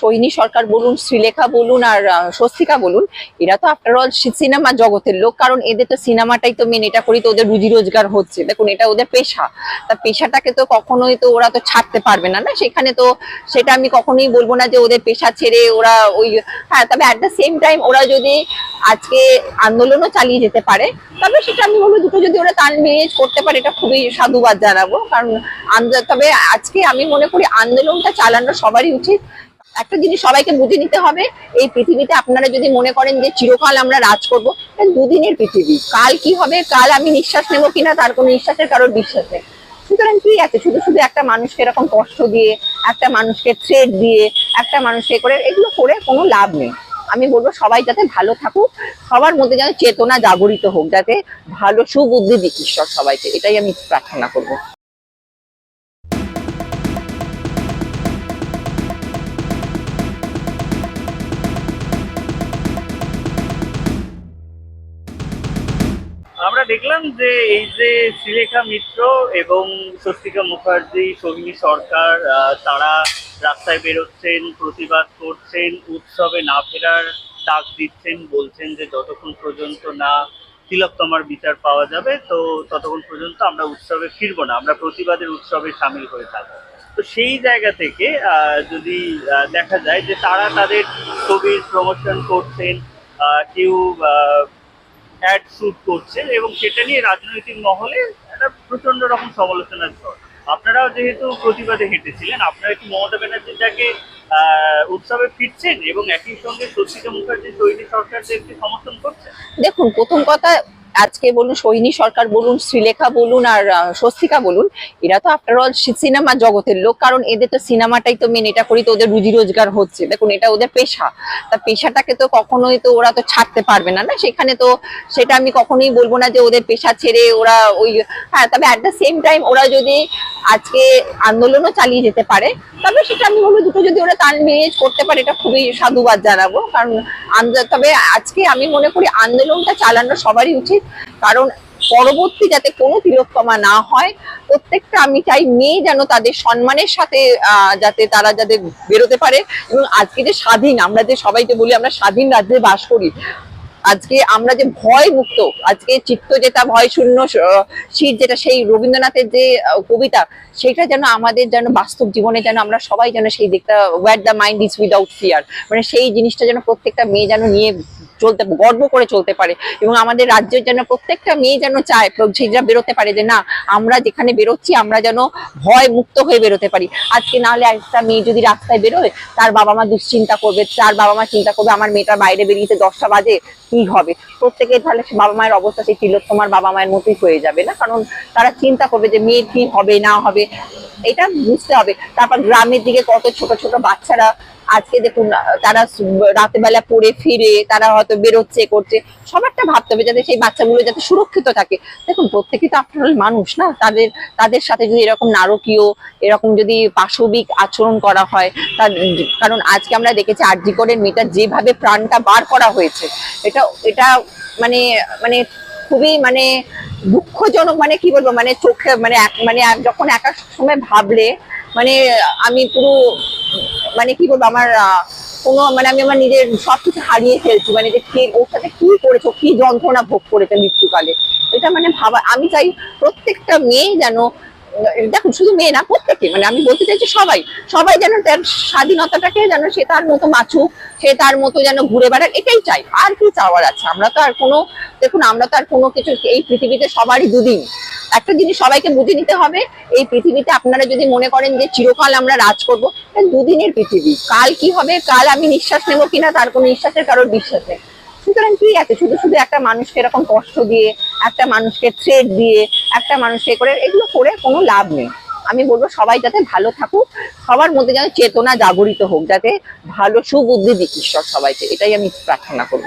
সৈনী সরকার বলুন, শ্রীলেখা বলুন আর স্বস্তিকা বলুন, এরা তো আফটার অল সিনেমা জগতের লোক। কারণ এদের তো সিনেমাটাই তো মেন এটা করি তো ওদের রুজি রোজগার হচ্ছে। দেখুন, এটা ওদের পেশা। তা পেশাটাকে তো কখনোই তো ওরা তো ছাড়তে পারবে না না? সেখানে তো সেটা আমি কখনোই বলব না যে ওদের পেশা ছেড়ে ওরা ওই হ্যাঁ তবে অ্যাট দ্য সেম টাইম ওরা যদি আজকে আন্দোলনও চালিয়ে যেতে পারে, তবে সেটা আমি বলব দুটো যদি ওরা তাল মিলিয়ে করতে পারে, এটা খুবই সাধুবাদ জানাব। কারণ তবে আজকে আমি মনে করি আন্দোলনটা চালানো সবারই উচিত। একটা জিনিস সবাইকে বুঝে নিতে হবে, এই পৃথিবীতে আপনারা যদি মনে করেন যে চিরকাল আমরা রাজ করব দুদিনের পৃথিবী। কাল কি হবে, কাল আমি নিঃশ্বাস নেব কিনা, তার কোনো নিঃশ্বাসের কারোর বিশ্বাস নেই। সুতরাং কি আছে? শুধু শুধু একটা মানুষকে এরকম কষ্ট দিয়ে, একটা মানুষকে থ্রেড দিয়ে, একটা মানুষকে করে, এগুলো করে কোনো লাভ নেই। আমি বলব সবাই যাতে ভালো থাকুক, সবার মধ্যে যেন চেতনা জাগরিত হোক, যাতে ভালো সুবুদ্ধি দিক ঈশ্বর সবাইকে। এটাই আমি প্রার্থনা করব। দেখলাম যে এই যে শ্রীলেখা মিত্র এবং স্বস্তিকা মুখার্জি সোহিনী সরকার তারা রাস্তায় বেরোচ্ছেন, প্রতিবাদ করছেন, উৎসবে না ফেরার ডাক দিচ্ছেন, বলছেন যে যতক্ষণ পর্যন্ত না তিলকতমার বিচার পাওয়া যাবে, তো ততক্ষণ পর্যন্ত আমরা উৎসবে ফিরবো না, আমরা প্রতিবাদের উৎসবে সামিল হয়ে থাকব। তো সেই জায়গা থেকে যদি দেখা যায় যে তারা তাদের ছবির প্রমোশন করছেন কেউ অ্যাড শুট করছে এবং সেটা নিয়ে রাজনৈতিক মহলে একটা প্রচণ্ড রকম সমালোচনার ঝড়। আপনারাও যেহেতু প্রতিবাদে হেঁটেছিলেন, আপনারা কি মমতা ব্যানার্জিটাকে উৎসবে ফিরছেন এবং একই সঙ্গে স্বস্তিকা মুখার্জি তৈরি সরকারদেরকে সমর্থন করছেন? দেখুন, প্রথম কথা আজকে বলুন, সৈনী সরকার বলুন, শ্রীলেখা বলুন আর স্বস্তিকা বলুন, এরা তো আফটার অল সিনেমা জগতের লোক। কারণ এদের তো সিনেমাটাই তো মেন এটা করি তো ওদের রুজি রোজগার হচ্ছে। দেখুন, এটা ওদের পেশা। তা পেশাটাকে তো কখনোই তো ওরা তো ছাড়তে পারবে না না? সেখানে তো সেটা আমি কখনোই বলব না যে ওদের পেশা ছেড়ে ওরা ওই হ্যাঁ তবে অ্যাট দ্য সেম টাইম ওরা যদি আজকে আন্দোলনও চালিয়ে যেতে পারে, তবে সেটা আমি বলব দুটো যদি ওরা তাল মিলিয়ে করতে পারে, এটা খুবই সাধুবাদ জানাব। কারণ তবে আজকে আমি মনে করি আন্দোলনটা চালানো সবারই উচিত। কারণ পরবর্তী যাতে কোনো তিলোত্তমা না হয়, প্রত্যেকটা আমি চাই মেয়ে যেন তাদের সম্মানের সাথে যাতে তারা যাতে বেরোতে পারে এবং আজকে যে স্বাধীন, আমরা যে সবাই যে বলি আমরা স্বাধীন রাজ্যে বাস করি, আজকে আমরা যে ভয় মুক্ত আজকে চিত্ত যেটা ভয় শূন্য শীত যেটা সেই রবীন্দ্রনাথের যে কবিতা, সেটা যেন আমাদের যেন বাস্তব জীবনে যেন আমরা সবাই যেন সেই দিকটা where the mind is without fear মানে সেই জিনিসটা যেন প্রত্যেকটা মেয়ে যেন নিয়ে চলতে, গর্ব করে চলতে পারে। এবং আমাদের রাজ্যের যেন প্রত্যেকটা মেয়ে যেন চায় সেটা বেরোতে পারে যে, না, আমরা যেখানে বেরোচ্ছি, আমরা যেন ভয় মুক্ত হয়ে বেরোতে পারি। আজকে নাহলে একটা মেয়ে যদি রাস্তায় বেরোয়, তার বাবা মা দুশ্চিন্তা করবে, তার বাবা মা চিন্তা করবে, আমার মেয়েটা বাইরে বেরিয়েছে, দশটা বাজে, কি হবে? প্রত্যেকে তাহলে বাবা মায়ের অবস্থা, সেই তিলোত্তমার বাবা মায়ের মতোই হয়ে যাবে না? কারণ তারা চিন্তা করবে যে মেয়ের কি হবে, না হবে, এটা বুঝতে হবে। তারপর গ্রামের দিকে কত ছোট ছোট বাচ্চারা আজকে দেখুন, তারা সু- রাতের বেলা পড়ে ফিরে, তারা হয়তো বেরোচ্ছে, করছে। সবারটা ভাবতে হবে যাতে সেই বাচ্চাগুলো যাতে সুরক্ষিত থাকে। দেখুন প্রত্যেকেই তো আপনার মানুষ না? তাদের তাদের সাথে যদি এরকম নারকীয়, এরকম যদি পাশবিক আচরণ করা হয়, তার, কারণ আজকে আমরা দেখেছি আরজি করের মেয়েটা যেভাবে প্রাণটা বার করা হয়েছে, এটা এটা মানে মানে খুবই মানে দুঃখজনক মানে কি বলব মানে চোখে মানে মানে যখন একা সময় ভাবলে মানে আমি পুরো মানে কি বলব, আমার কোনো মানে আমি আমার নিজের সবকিছু হারিয়ে ফেলছি। মানে যে কে, ওর সাথে কি করেছ কি যন্ত্রণা ভোগ করেছে মৃত্যুকালে। এটা মানে ভাবা, আমি চাই প্রত্যেকটা মেয়ে যেন দেখুন শুধু মেয়ে না, প্রত্যেকে মানে আমি বলতে চাইছি সবাই সবাই যেন তার স্বাধীনতাটাকে যেন সে তার মতো বাঁচুক সে তার মতো যেন ঘুরে বেড়াক, এটাই চাই। আর কি চাওয়ার আছে? আমরা তো আর কোনো, দেখুন, আমরা তো আর কোনো কিছু এই পৃথিবীতে সবারই দুদিন। একটা জিনিস সবাইকে বুঝে নিতে হবে, এই পৃথিবীতে আপনারা যদি মনে করেন যে চিরকাল আমরা রাজ করব দুদিনের পৃথিবী। কাল কি হবে? কাল আমি নিঃশ্বাস নেব কিনা তার কোনো নিঃশ্বাসের কারোর বিশ্বাস নেই। সুতরাং কি আছে? শুধু শুধু একটা মানুষকে এরকম কষ্ট দিয়ে, একটা মানুষকে থ্রেড দিয়ে, একটা মানুষকে করে, এগুলো করে কোনো লাভ নেই। আমি বলব সবাই যাতে ভালো থাকুক, সবার মধ্যে যেন চেতনা জাগরিত হোক, যাতে ভালো সুবুদ্ধি দিক ঈশ্বর সবাইকে। এটাই আমি প্রার্থনা করব।